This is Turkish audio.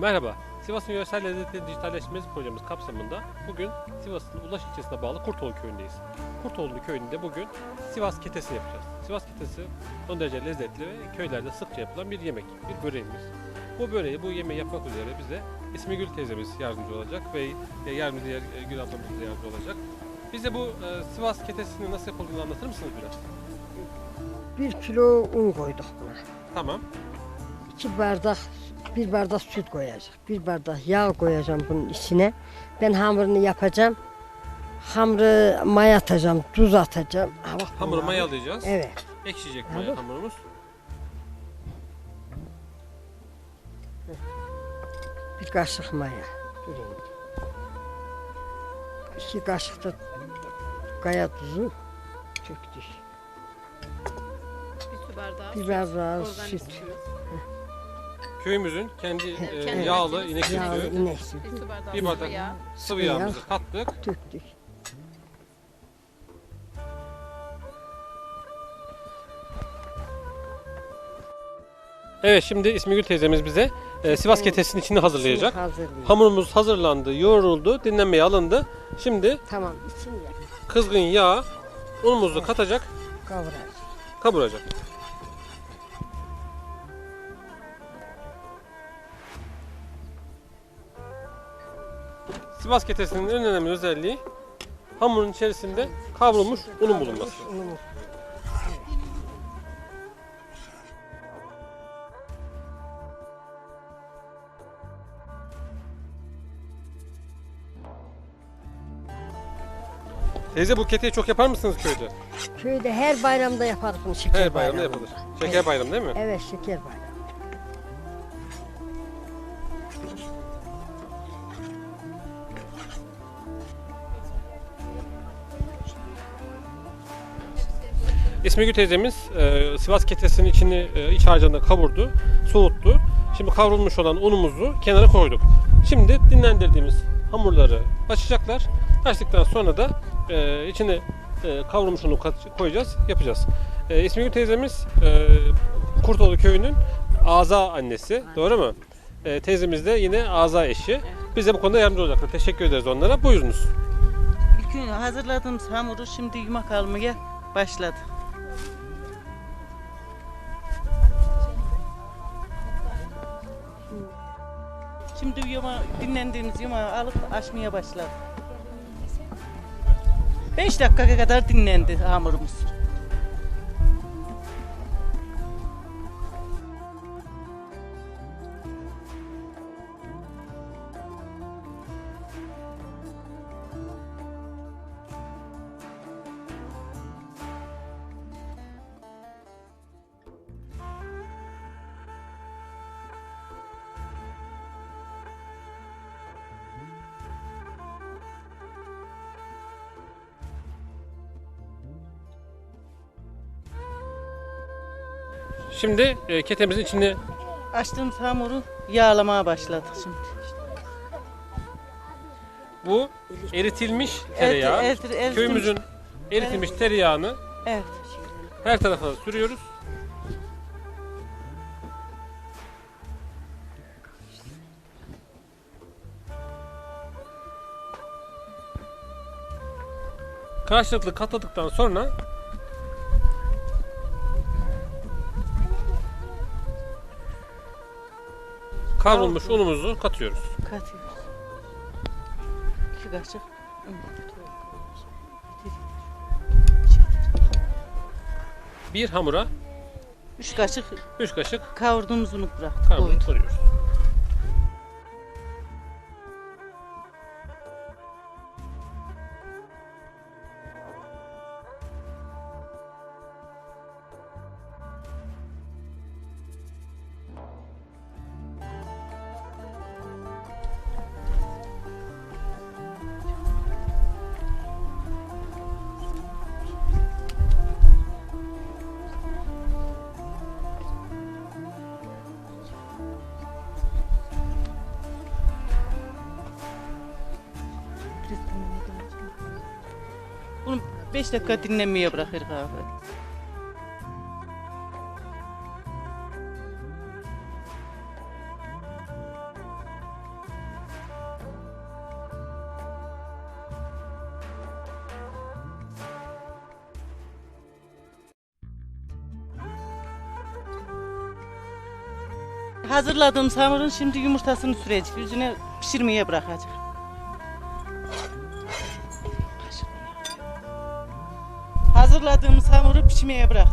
Merhaba, Sivas'ın yöresel lezzetli dijitalleşmesi projemiz kapsamında bugün Sivas'ın Ulaş ilçesine bağlı Kurtoğlu köyündeyiz. Kurtoğlu köyünde bugün Sivas ketesi yapacağız. Sivas ketesi son derece lezzetli ve köylerde sıkça yapılan bir yemek, bir böreğimiz. Bu böreği, bu yemeği yapmak üzere bize İsmi Gül teyzemiz yardımcı olacak ve yardımcı diğer e, Gül ablamız da yardımcı olacak. Bize bu e, Sivas ketesinin nasıl yapıldığını anlatır mısınız biraz? Bir kilo un koyduk buna. Tamam. İki bardak, bir bardak süt koyacak. Bir bardak yağ koyacağım bunun içine. Ben hamurunu yapacağım. Hamuru maya atacağım, tuz atacağım. Ha, bak Hamuru bunlar. mayalayacağız. Evet. Ekşiyecek Ha, maya hamurumuz. Bir kaşık maya. İki kaşık da kaya tuzu döktük. Bir su bardağı Bir bardağı organik süt. Köyümüzün kendi e, yağlı inek Yağlı sütü, inek sütü Bir su bardağı Bir sıvı bardak. yağ. sıvı yağ. yağımızı kattık. döktük. Evet şimdi İsmigül teyzemiz bize e, Sivas ketesinin içini hazırlayacak. Şimdi. Hamurumuz hazırlandı, yoğruldu, dinlenmeye alındı. Şimdi Tamam, içini yap. kızgın yağ unumuzu katacak, kavuracak. Sivas ketesinin en önemli özelliği hamurun içerisinde kavrulmuş unun bulunması. Teyze bu keteyi çok yapar mısınız köyde? Köyde her bayramda yaparız bunu şeker Her bayramda yapılır. Şeker bayramı değil mi? Evet şeker bayramı. İsmigül teyzemiz e, Sivas ketesinin içini e, iç harcında kavurdu, soğuttu. Şimdi kavrulmuş olan unumuzu kenara koyduk. Şimdi dinlendirdiğimiz hamurları açacaklar. Açtıktan sonra da e, içine e, kavrulmuş unu koyacağız, yapacağız. E, İsmigül teyzemiz e, Kurtoğlu köyünün Aza annesi, doğru mu? E, teyzemiz de yine Aza eşi. Bize bu konuda yardımcı olacaklar. Teşekkür ederiz onlara. Buyurunuz. İlk gün hazırladığımız hamuru şimdi yumak almaya başladı. Şimdi yuma, dinlendiğimiz yumağı alıp açmaya başladı. 5 dakika kadar dinlendi hamurumuz. Şimdi e, ketemizin içini Açtığımız hamuru yağlamaya başladık şimdi. Bu eritilmiş tereyağı. Ert- ert- eritilmiş. Köyümüzün eritilmiş tereyağını Evet. her tarafa sürüyoruz. Karşılıklı katladıktan sonra kavrulmuş unumuzu katıyoruz. Katıyoruz. İki kaşık un. Bir hamura Üç kaşık 3 kaşık kavurduğumuz unu bıraktık. karbonat koyduk. koyuyoruz. 5 dakika dinlenmeye bırakır abi. Hazırladığım hamurun şimdi yumurtasını sürecek. Yüzüne pişirmeye bırakacak. Hazırladığımız hamuru pişmeye bıraktık.